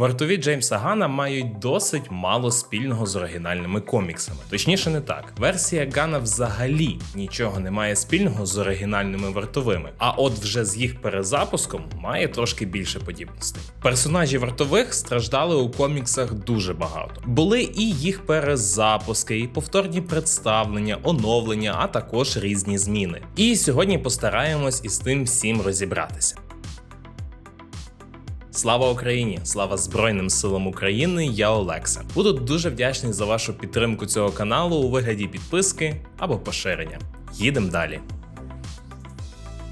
Вартові Джеймса Гана мають досить мало спільного з оригінальними коміксами. Точніше, не так. Версія Гана взагалі нічого не має спільного з оригінальними вартовими. А от вже з їх перезапуском має трошки більше подібностей. Персонажі вартових страждали у коміксах дуже багато. Були і їх перезапуски, і повторні представлення, оновлення, а також різні зміни. І сьогодні постараємось із тим всім розібратися. Слава Україні! Слава Збройним силам України! Я Олекса. Буду дуже вдячний за вашу підтримку цього каналу у вигляді підписки або поширення. Їдемо далі.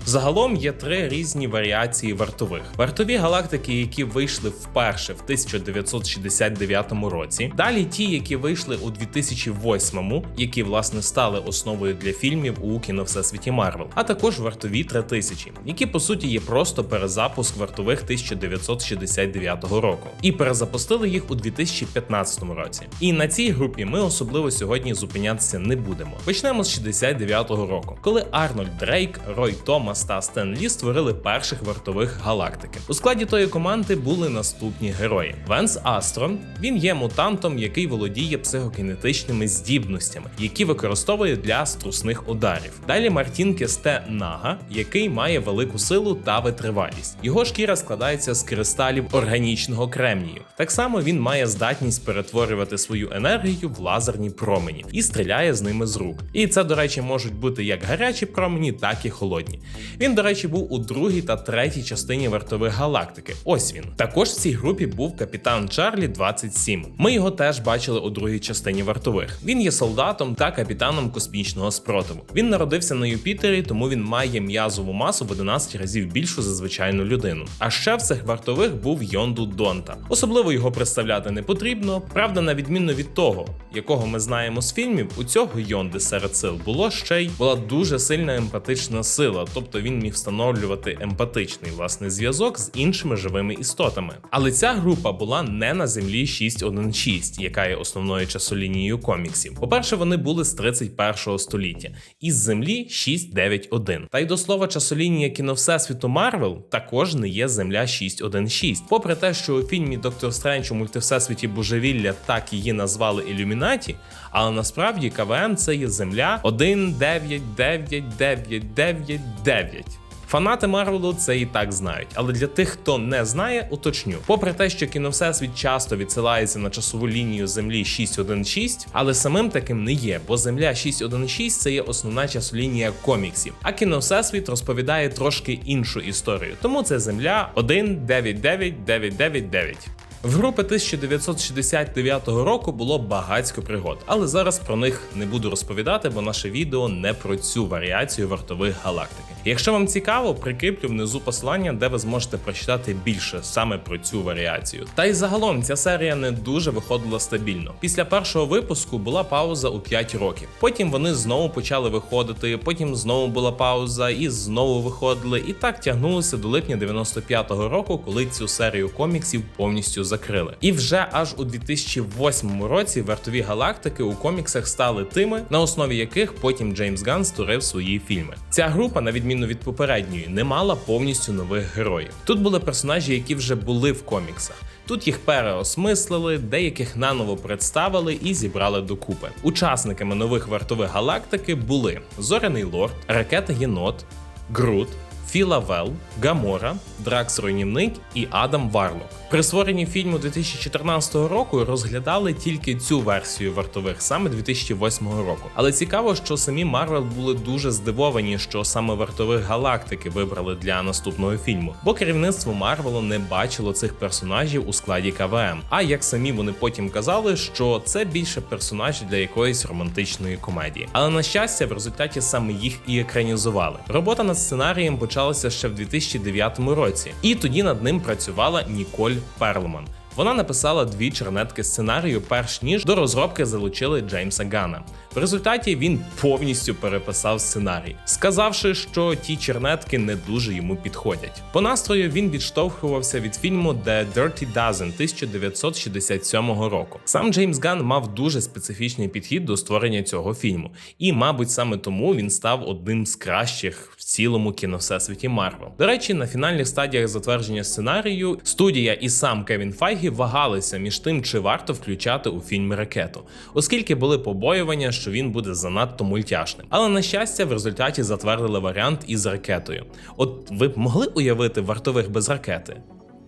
Загалом є три різні варіації вартових: вартові галактики, які вийшли вперше в 1969 році. Далі ті, які вийшли у 2008, які власне стали основою для фільмів у кіно Всесвіті Марвел, а також вартові 3000, які по суті є просто перезапуск вартових 1969 року, і перезапустили їх у 2015 році. І на цій групі ми особливо сьогодні зупинятися не будемо. Почнемо з 69-го року, коли Арнольд Дрейк, Рой Томас та Стен Лі створили перших вартових галактики. У складі тої команди були наступні герої: Венс Астрон. Він є мутантом, який володіє психокінетичними здібностями, які використовує для струсних ударів. Далі Мартін Кесте Нага, який має велику силу та витривалість. Його шкіра складається з кристалів органічного кремнію. Так само він має здатність перетворювати свою енергію в лазерні промені і стріляє з ними з рук. І це, до речі, можуть бути як гарячі промені, так і холодні. Він, до речі, був у другій та третій частині вартових галактики. Ось він. Також в цій групі був капітан Чарлі 27. Ми його теж бачили у другій частині вартових. Він є солдатом та капітаном космічного спротиву. Він народився на Юпітері, тому він має м'язову масу в 11 разів більшу за звичайну людину. А ще в цих вартових був Йонду Донта. Особливо його представляти не потрібно. Правда, на відміну від того, якого ми знаємо з фільмів, у цього Йонди серед сил було ще й була дуже сильна емпатична сила, тобто він міг встановлювати емпатичний власний зв'язок з іншими живими істотами. Але ця група була не на землі 616, яка є основною часолінією коміксів. По-перше, вони були з 31 століття, і з землі 691. Та й до слова, часолінія кіно Всесвіту Марвел також не є земля 616. Попри те, що у фільмі Доктор Стрендж у мультивсесвіті Божевілля так її назвали Ілюмінаті, але насправді КВМ це є земля 199999. Фанати Марвелу це і так знають, але для тих, хто не знає, уточню. Попри те, що кіно Всесвіт часто відсилається на часову лінію Землі 616, але самим таким не є, бо Земля 616 це є основна часолінія коміксів, а кіно Всесвіт розповідає трошки іншу історію. Тому це Земля 199999. В групи 1969 року було багатько пригод, але зараз про них не буду розповідати, бо наше відео не про цю варіацію вартових галактики. Якщо вам цікаво, прикріплю внизу посилання, де ви зможете прочитати більше саме про цю варіацію. Та й загалом ця серія не дуже виходила стабільно. Після першого випуску була пауза у 5 років. Потім вони знову почали виходити, потім знову була пауза, і знову виходили. І так тягнулося до липня 95-го року, коли цю серію коміксів повністю закрили. І вже аж у 2008 році вартові галактики у коміксах стали тими, на основі яких потім Джеймс Ганн створив свої фільми. Ця група, на відміну від попередньої, не мала повністю нових героїв. Тут були персонажі, які вже були в коміксах. Тут їх переосмислили, деяких наново представили і зібрали докупи. Учасниками нових вартових галактики були Зоряний Лорд, Ракета Єнот, Грут, Філа Вел, Гамора, Дракс Руйнівник і Адам Варлок. При створенні фільму 2014 року розглядали тільки цю версію вартових саме 2008 року. Але цікаво, що самі Марвел були дуже здивовані, що саме вартових галактики вибрали для наступного фільму, бо керівництво Марвелу не бачило цих персонажів у складі КВМ. А як самі вони потім казали, що це більше персонажі для якоїсь романтичної комедії. Але на щастя, в результаті саме їх і екранізували. Робота над сценарієм почалася ще в 2009 році, і тоді над ним працювала Ніколь Перлман. Вона написала дві чернетки сценарію, перш ніж до розробки залучили Джеймса Гана. В результаті він повністю переписав сценарій, сказавши, що ті чернетки не дуже йому підходять. По настрою він відштовхувався від фільму The Dirty Dozen 1967 року. Сам Джеймс Ган мав дуже специфічний підхід до створення цього фільму, і, мабуть, саме тому він став одним з кращих в цілому кіно всесвіті Марвел. До речі, на фінальних стадіях затвердження сценарію студія і сам Кевін Файгі вагалися між тим, чи варто включати у фільм ракету, оскільки були побоювання, що він буде занадто мультяшним. Але на щастя, в результаті затвердили варіант із ракетою. От ви б могли уявити вартових без ракети?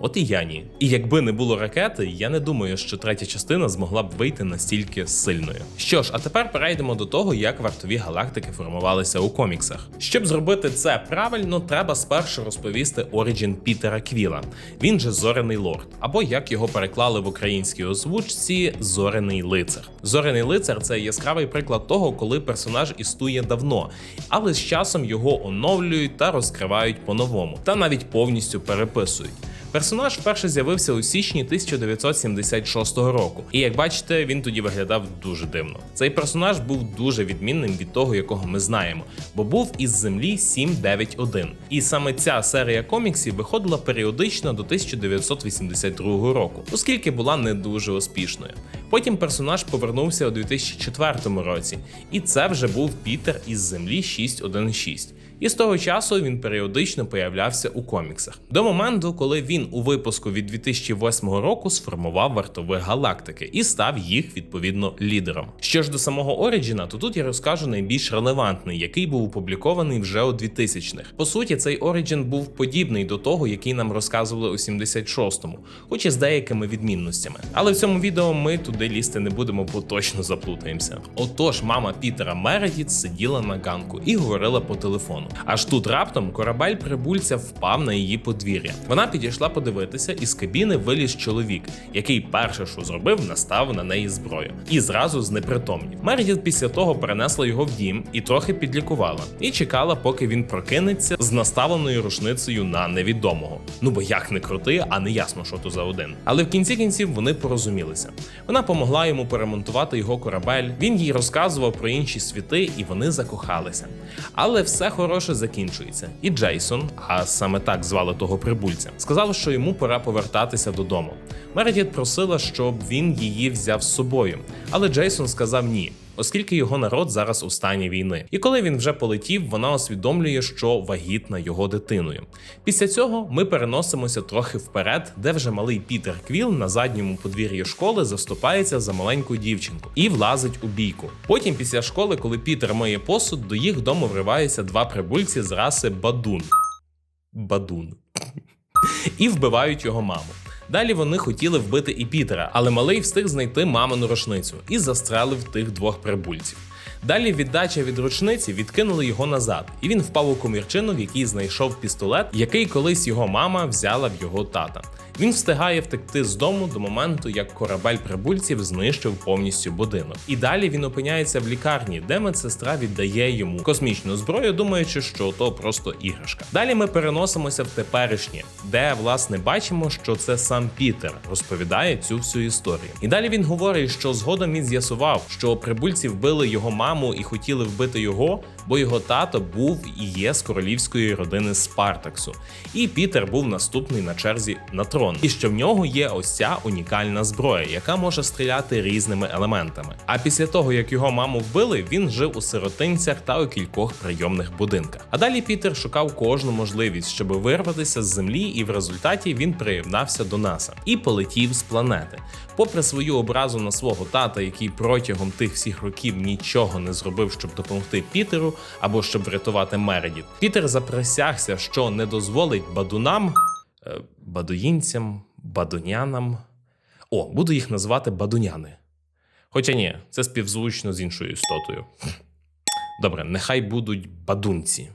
От і я ні. І якби не було ракети, я не думаю, що третя частина змогла б вийти настільки сильною. Що ж, а тепер перейдемо до того, як вартові галактики формувалися у коміксах. Щоб зробити це правильно, треба спершу розповісти оріджін Пітера Квіла. Він же Зорений Лорд, або як його переклали в українській озвучці Зорений лицар. Зорений лицар це яскравий приклад того, коли персонаж існує давно, але з часом його оновлюють та розкривають по-новому, та навіть повністю переписують. Персонаж вперше з'явився у січні 1976 року, і як бачите, він тоді виглядав дуже дивно. Цей персонаж був дуже відмінним від того, якого ми знаємо, бо був із землі 791. І саме ця серія коміксів виходила періодично до 1982 року, оскільки була не дуже успішною. Потім персонаж повернувся у 2004 році, і це вже був Пітер із землі 616. І з того часу він періодично появлявся у коміксах до моменту, коли він у випуску від 2008 року сформував вартових галактики і став їх відповідно лідером. Що ж до самого Оріджіна, то тут я розкажу найбільш релевантний, який був опублікований вже у 2000-х. По суті, цей Оріджін був подібний до того, який нам розказували у 76-му, хоч і з деякими відмінностями. Але в цьому відео ми туди лізти не будемо, бо точно заплутаємося. Отож, мама Пітера Мередіт сиділа на ганку і говорила по телефону. Аж тут раптом корабель прибульця впав на її подвір'я. Вона підійшла подивитися, і з кабіни виліз чоловік, який перше, що зробив, наставив на неї зброю, і зразу знепритомнів. Мередіт після того перенесла його в дім і трохи підлікувала, і чекала, поки він прокинеться з наставленою рушницею на невідомого. Ну бо як не крути, а не ясно, що то за один. Але в кінці кінців вони порозумілися. Вона помогла йому перемонтувати його корабель. Він їй розказував про інші світи, і вони закохалися. Але все хороше закінчується. І Джейсон, а саме так звали того прибульця, сказав, що йому пора повертатися додому. Мередіт просила, щоб він її взяв з собою, але Джейсон сказав ні. Оскільки його народ зараз у стані війни, і коли він вже полетів, вона усвідомлює, що вагітна його дитиною. Після цього ми переносимося трохи вперед, де вже малий Пітер Квіл на задньому подвір'ї школи заступається за маленьку дівчинку і влазить у бійку. Потім, після школи, коли Пітер миє посуд, до їх дому вриваються два прибульці з раси Бадун. Бадун. І вбивають його маму. Далі вони хотіли вбити і Пітера, але малий встиг знайти мамину рушницю і застрелив тих двох прибульців. Далі віддача від рушниці відкинули його назад, і він впав у комірчину, в якій знайшов пістолет, який колись його мама взяла в його тата. Він встигає втекти з дому до моменту, як корабель прибульців знищив повністю будинок. І далі він опиняється в лікарні, де медсестра віддає йому космічну зброю, думаючи, що то просто іграшка. Далі ми переносимося в теперішнє, де власне бачимо, що це сам Пітер розповідає цю всю історію. І далі він говорить, що згодом він з'ясував, що прибульці вбили його маму і хотіли вбити його, бо його тато був і є з королівської родини Спартаксу. І Пітер був наступний на черзі на трон. І що в нього є ось ця унікальна зброя, яка може стріляти різними елементами. А після того, як його маму вбили, він жив у сиротинцях та у кількох прийомних будинках. А далі Пітер шукав кожну можливість, щоб вирватися з землі, і в результаті він приєднався до НАСА і полетів з планети. Попри свою образу на свого тата, який протягом тих всіх років нічого не зробив, щоб допомогти Пітеру або щоб врятувати Мередіт, Пітер заприсягся, що не дозволить бадунам, е, бадуїнцям, бадунянам. О, буду їх називати бадуняни. Хоча ні, це співзвучно з іншою істотою. Добре, нехай будуть бадунці.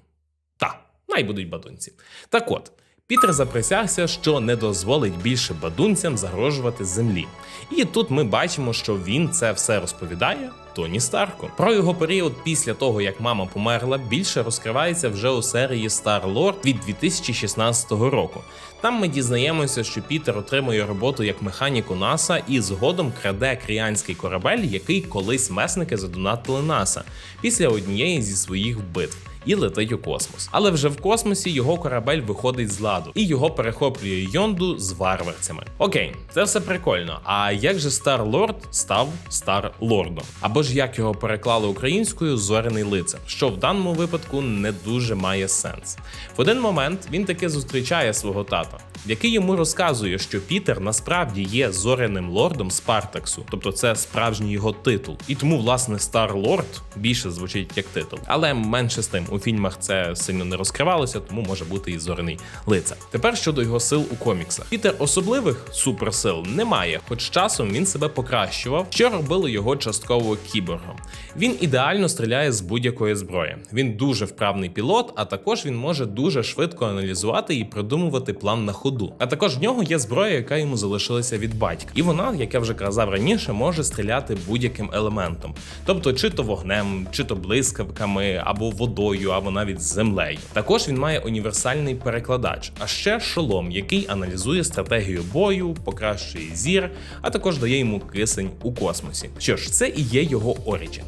Та, най будуть бадунці. Так от. Пітер заприсягся, що не дозволить більше бадунцям загрожувати землі. І тут ми бачимо, що він це все розповідає Тоні Старку. Про його період після того, як мама померла, більше розкривається вже у серії Star Lord від 2016 року. Там ми дізнаємося, що Пітер отримує роботу як механік у НАСА і згодом краде кріанський корабель, який колись месники задонатили НАСА після однієї зі своїх битв. І летить у космос. Але вже в космосі його корабель виходить з ладу, і його перехоплює Йонду з варварцями. Окей, це все прикольно. А як же Стар Лорд став Стар Лордом? Або ж як його переклали українською зоряний лицар, що в даному випадку не дуже має сенс. В один момент він таки зустрічає свого тата, який йому розказує, що Пітер насправді є зоряним лордом Спартаксу, тобто це справжній його титул. І тому, власне, Стар Лорд більше звучить як титул. Але менше з тим у фільмах це сильно не розкривалося, тому може бути і зоряний лицар. Тепер щодо його сил у коміксах. Пітер особливих суперсил не має, хоч часом він себе покращував, що робило його частково кіборгом. Він ідеально стріляє з будь-якої зброї. Він дуже вправний пілот, а також він може дуже швидко аналізувати і придумувати план на ходу. А також в нього є зброя, яка йому залишилася від батька, і вона, як я вже казав раніше, може стріляти будь-яким елементом, тобто чи то вогнем, чи то блискавками, або водою, або навіть з землею. Також він має універсальний перекладач, а ще шолом, який аналізує стратегію бою, покращує зір, а також дає йому кисень у космосі. Що ж, це і є його оріджін.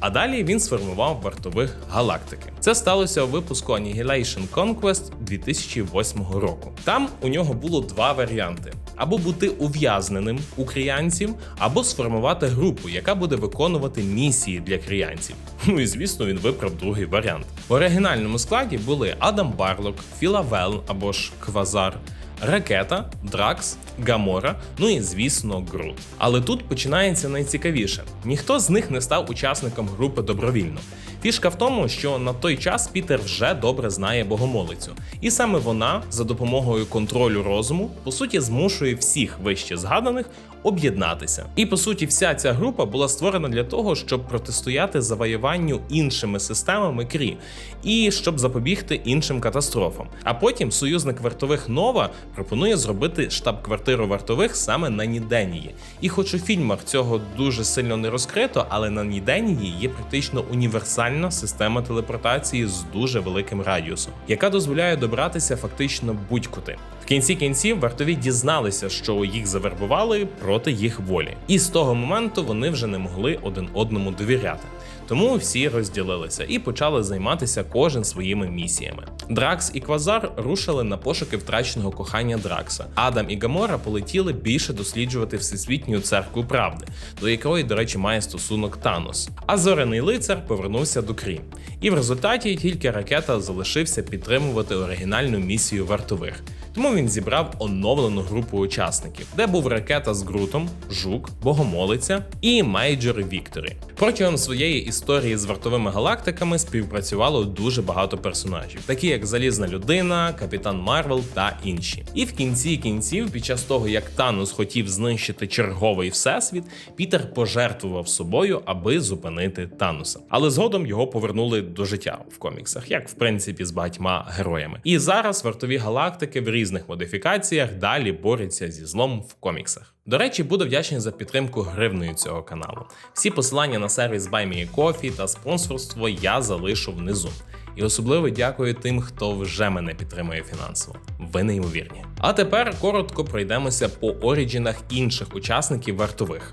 А далі він сформував вартових галактики. Це сталося у випуску Annihilation Conquest 2008 року. Там у нього було два варіанти: або бути ув'язненим у кріянців, або сформувати групу, яка буде виконувати місії для кріянців. Ну і звісно, він вибрав другий варіант. В оригінальному складі були Адам Барлок, Філа Велн або ж Квазар. Ракета, Дракс, Гамора, ну і звісно, Грут. Але тут починається найцікавіше: ніхто з них не став учасником групи добровільно. Фішка в тому, що на той час Пітер вже добре знає богомолицю, і саме вона за допомогою контролю розуму по суті змушує всіх вище згаданих об'єднатися. І по суті, вся ця група була створена для того, щоб протистояти завоюванню іншими системами крі і щоб запобігти іншим катастрофам. А потім союзник вартових Нова пропонує зробити штаб-квартиру вартових саме на Ніденії. І хоч у фільмах цього дуже сильно не розкрито, але на Ніденії є практично універсальна система телепортації з дуже великим радіусом, яка дозволяє добратися фактично будь-куди. Кінці кінців вартові дізналися, що їх завербували проти їх волі, і з того моменту вони вже не могли один одному довіряти. Тому всі розділилися і почали займатися кожен своїми місіями. Дракс і Квазар рушили на пошуки втраченого кохання Дракса. Адам і Гамора полетіли більше досліджувати всесвітню церкву правди, до якої, до речі, має стосунок Танос. А зоряний лицар повернувся до Крі. І в результаті тільки ракета залишився підтримувати оригінальну місію вартових. Тому він зібрав оновлену групу учасників, де був ракета з Грутом, Жук, Богомолиця і Мейджор Вікторі. Протягом своєї історії з вартовими галактиками співпрацювало дуже багато персонажів, такі як Залізна людина, Капітан Марвел та інші. І в кінці кінців, під час того як Танос хотів знищити черговий всесвіт, Пітер пожертвував собою, аби зупинити Таноса. Але згодом його повернули до життя в коміксах, як в принципі з багатьма героями. І зараз вартові галактики в різних модифікаціях далі борються зі злом в коміксах. До речі, буду вдячний за підтримку гривною цього каналу. Всі посилання на сервіс BuyMeACoffee та спонсорство я залишу внизу. І особливо дякую тим, хто вже мене підтримує фінансово. Ви неймовірні. А тепер коротко пройдемося по оріджинах інших учасників вартових.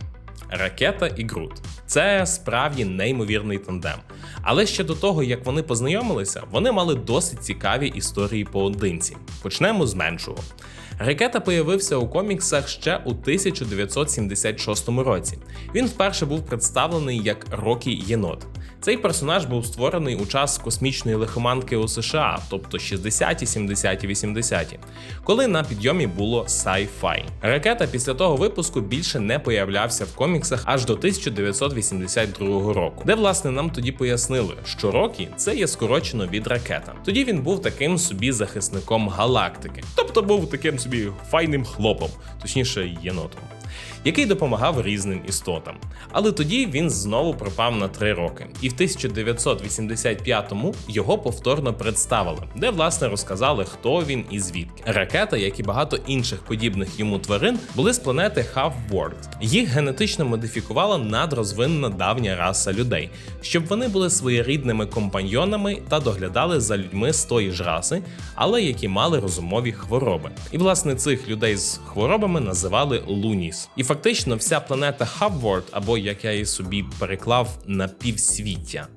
Ракета і Грут. Це справді неймовірний тандем. Але ще до того, як вони познайомилися, вони мали досить цікаві історії поодинці. Почнемо з меншого. Ракета появився у коміксах ще у 1976 році. Він вперше був представлений як Рокі Єнот. Цей персонаж був створений у час космічної лихоманки у США, тобто 60-ті, 70-ті, 80-ті, коли на підйомі було sci-fi. Ракета після того випуску більше не появлявся в коміксах аж до 1982 року, де власне нам тоді пояснили, що Рокі це є скорочено від ракета. Тоді він був таким собі захисником галактики, тобто був таким собі файним хлопом, точніше єнотом. Який допомагав різним істотам. Але тоді він знову пропав на три роки, і в 1985-му його повторно представили, де власне розказали, хто він і звідки. Ракета, як і багато інших подібних йому тварин, були з планети Half-World. Їх генетично модифікувала надрозвинена давня раса людей, щоб вони були своєрідними компаньйонами та доглядали за людьми з тої ж раси, але які мали розумові хвороби. І власне цих людей з хворобами називали Луніс. І фактично вся планета Half-World, або як я її собі переклав на півсвіття.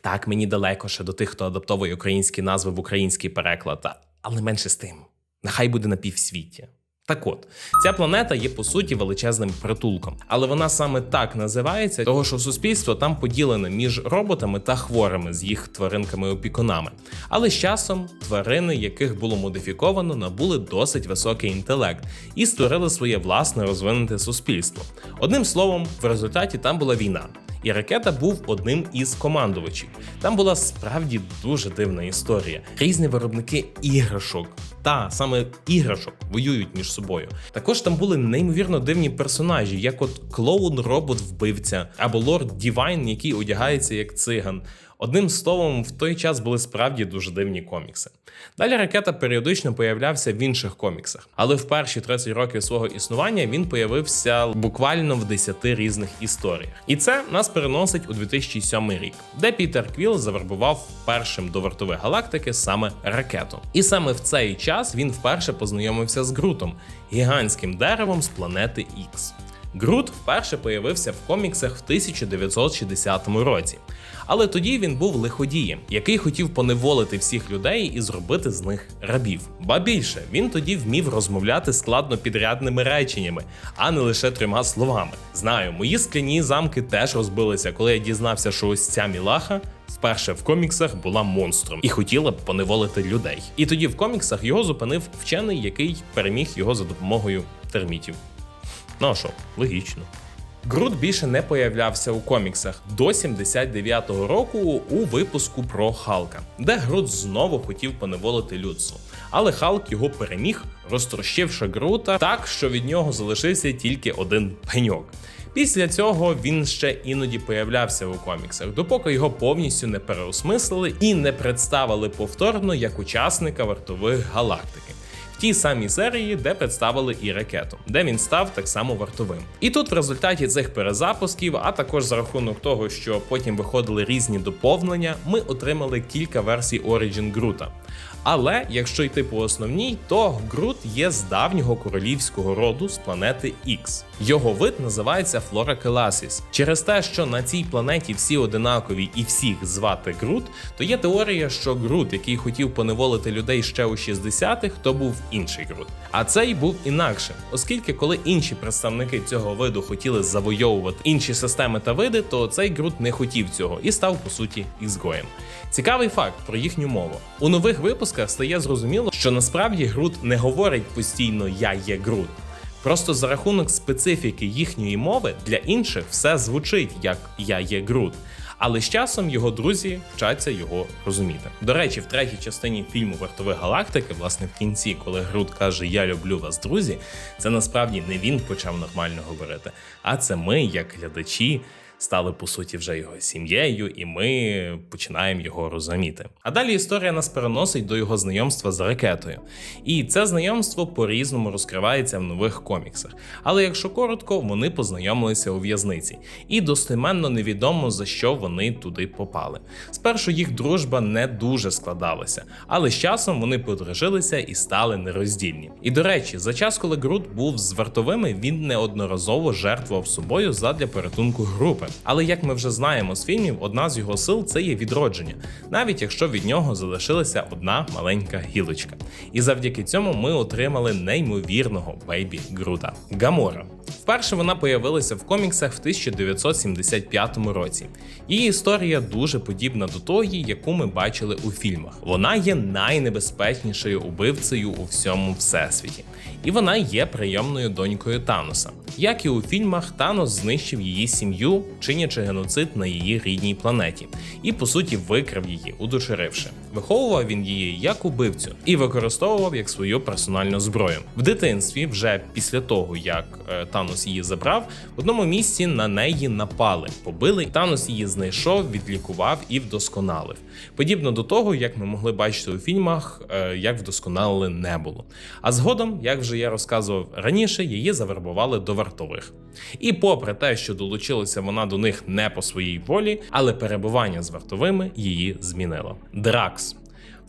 Так, мені далеко ще до тих, хто адаптовує українські назви в український переклад, але менше з тим. Нехай буде на півсвіті. Так от, ця планета є по суті величезним притулком, але вона саме так називається, того що суспільство там поділене між роботами та хворими з їх тваринками-опікунами. Але з часом тварини, яких було модифіковано, набули досить високий інтелект і створили своє власне розвинуте суспільство. Одним словом, в результаті там була війна. І ракета був одним із командувачів. Там була справді дуже дивна історія. Різні виробники іграшок та саме іграшок воюють між собою. Також там були неймовірно дивні персонажі, як от клоун робот вбивця або лорд Дівайн, який одягається як циган. Одним словом, в той час були справді дуже дивні комікси. Далі ракета періодично появлявся в інших коміксах, але в перші 30 років свого існування він появився буквально в 10 різних історіях. І це нас переносить у 2007 рік, де Пітер Квіл завербував першим до вартових галактики саме ракету. І саме в цей час він вперше познайомився з Грутом, гігантським деревом з планети Ікс. Грут вперше появився в коміксах в 1960 році. Але тоді він був лиходієм, який хотів поневолити всіх людей і зробити з них рабів. Ба більше він тоді вмів розмовляти складно підрядними реченнями, а не лише трьома словами. Знаю, мої скляні замки теж розбилися, коли я дізнався, що ось ця мілаха. Вперше в коміксах була монстром і хотіла б поневолити людей. І тоді в коміксах його зупинив вчений, який переміг його за допомогою термітів. Ну а що, логічно. Грут більше не появлявся у коміксах до 79-го року у випуску про Халка, де Грут знову хотів поневолити людство. Але Халк його переміг, розтрощивши Грута так, що від нього залишився тільки один пеньок. Після цього він ще іноді появлявся у коміксах, допоки його повністю не переосмислили і не представили повторно як учасника вартових галактики. Тій самій серії, де представили і ракету, де він став так само вартовим. І тут в результаті цих перезапусків, а також за рахунок того, що потім виходили різні доповнення, ми отримали кілька версій Origin Грута. Але якщо йти по основній, то Грут є з давнього королівського роду з планети X. Його вид називається Флора Келасіс. Через те, що на цій планеті всі одинакові і всіх звати Грут, то є теорія, що Грут, який хотів поневолити людей ще у 60-х, то був інший Грут. А цей був інакшим, оскільки коли інші представники цього виду хотіли завойовувати інші системи та види, то цей Грут не хотів цього і став по суті ізгоєм. Цікавий факт про їхню мову. У нових випусках стає зрозуміло, що насправді Грут не говорить постійно Я є Грут. Просто за рахунок специфіки їхньої мови для інших все звучить як Я є Грут. Але з часом його друзі вчаться його розуміти. До речі, в третій частині фільму Вартових галактики, власне, в кінці, коли Грут каже Я люблю вас, друзі, це насправді не він почав нормально говорити, а це ми, як глядачі, стали по суті вже його сім'єю, і ми починаємо його розуміти. А далі історія нас переносить до його знайомства з ракетою. І це знайомство по-різному розкривається в нових коміксах. Але якщо коротко, вони познайомилися у в'язниці, і достеменно невідомо за що вони туди попали. Спершу їх дружба не дуже складалася, але з часом вони подружилися і стали нероздільні. І до речі, за час, коли Грут був з вартовими, він неодноразово жертвував собою задля порятунку групи. Але як ми вже знаємо з фільмів, одна з його сил це є відродження, навіть якщо від нього залишилася одна маленька гілочка. І завдяки цьому ми отримали неймовірного бейбі Грута Гамора. Вперше вона появилася в коміксах в 1975 році. Її історія дуже подібна до тої, яку ми бачили у фільмах. Вона є найнебезпечнішою убивцею у всьому всесвіті, і вона є прийомною донькою Таноса. Як і у фільмах, Танос знищив її сім'ю, чинячи геноцид на її рідній планеті, і по суті викрав її, удочеривши. Виховував він її як убивцю і використовував як свою персональну зброю. В дитинстві, вже після того як е, Танос її забрав, в одному місці на неї напали, побили. Танос її знайшов, відлікував і вдосконалив. Подібно до того, як ми могли бачити у фільмах, е, як вдосконалили не було. А згодом, як вже я розказував раніше, її завербували до вартових. І попри те, що долучилася вона до них не по своїй волі, але перебування з вартовими її змінило. Дракс.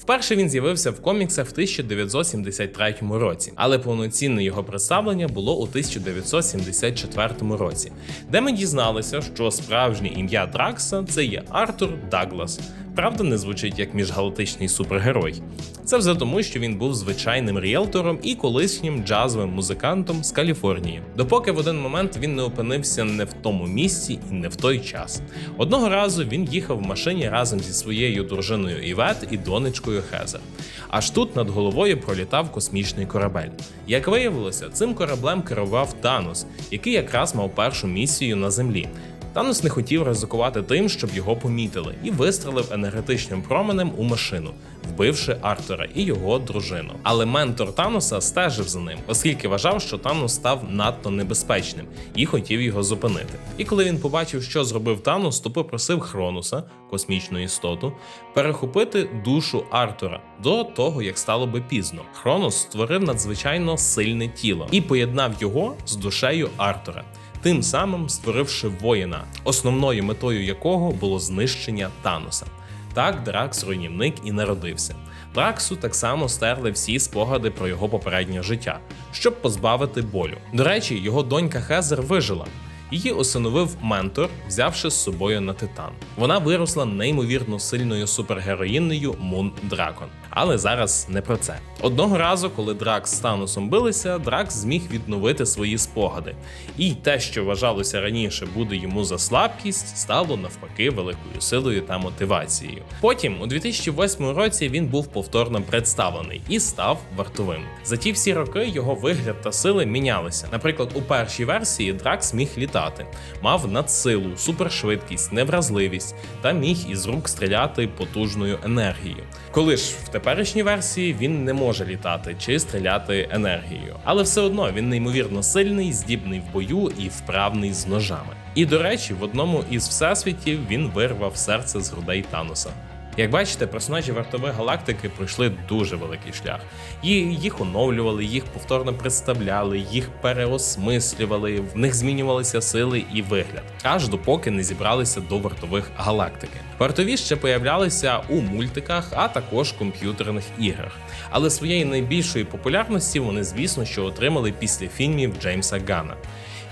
Вперше він з'явився в коміксах в 1973 році, але повноцінне його представлення було у 1974 році, де ми дізналися, що справжнє ім'я Дракса це є Артур Даглас. Правда, не звучить як міжгалактичний супергерой. Це все тому, що він був звичайним ріелтором і колишнім джазовим музикантом з Каліфорнії. Допоки в один момент він не опинився не в тому місці і не в той час. Одного разу він їхав в машині разом зі своєю дружиною Івет і донечкою Хезер. Аж тут над головою пролітав космічний корабель. Як виявилося, цим кораблем керував Танос, який якраз мав першу місію на землі. Танос не хотів ризикувати тим, щоб його помітили, і вистрелив енергетичним променем у машину, вбивши Артура і його дружину. Але ментор Таноса стежив за ним, оскільки вважав, що Танос став надто небезпечним і хотів його зупинити. І коли він побачив, що зробив Танос, то попросив Хронуса, космічну істоту, перехопити душу Артура до того, як стало би пізно. Хронос створив надзвичайно сильне тіло і поєднав його з душею Артура тим самим створивши воїна, основною метою якого було знищення Таноса. Так Дракс руйнівник і народився. Драксу так само стерли всі спогади про його попереднє життя, щоб позбавити болю. До речі, його донька Хезер вижила. Її усиновив ментор, взявши з собою на титан. Вона виросла неймовірно сильною супергероїнею Мун Дракон. Але зараз не про це. Одного разу, коли Дракс з Таносом билися, Дракс зміг відновити свої спогади. І те, що вважалося раніше буде йому за слабкість, стало навпаки великою силою та мотивацією. Потім, у 2008 році, він був повторно представлений і став вартовим. За ті всі роки його вигляд та сили мінялися. Наприклад, у першій версії Дракс міг літати, мав надсилу, супершвидкість, невразливість та міг із рук стріляти потужною енергією. Коли ж в теперішній версії він не може літати чи стріляти енергією, але все одно він неймовірно сильний, здібний в бою і вправний з ножами. І до речі, в одному із всесвітів він вирвав серце з грудей Таноса. Як бачите, персонажі вартової галактики пройшли дуже великий шлях. Ї- Їх оновлювали, їх повторно представляли, їх переосмислювали, в них змінювалися сили і вигляд, аж допоки не зібралися до вартових галактики. Вартові ще появлялися у мультиках, а також комп'ютерних іграх. Але своєї найбільшої популярності вони, звісно, що отримали після фільмів Джеймса Гана.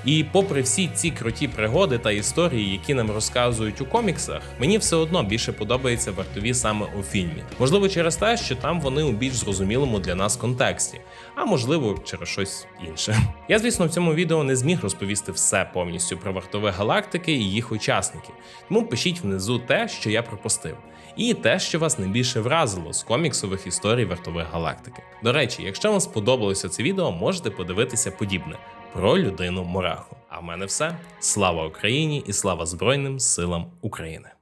І попри всі ці круті пригоди та історії, які нам розказують у коміксах, мені все одно більше подобаються вартові саме у фільмі. Можливо, через те, що там вони у більш зрозумілому для нас контексті, а можливо, через щось інше. Я, звісно, в цьому відео не зміг розповісти все повністю про вартові галактики і їх учасників. Тому пишіть внизу те, що я пропустив. І те, що вас найбільше вразило з коміксових історій вартових галактики. До речі, якщо вам сподобалося це відео, можете подивитися подібне про людину Мураху. А в мене все. Слава Україні і слава Збройним силам України.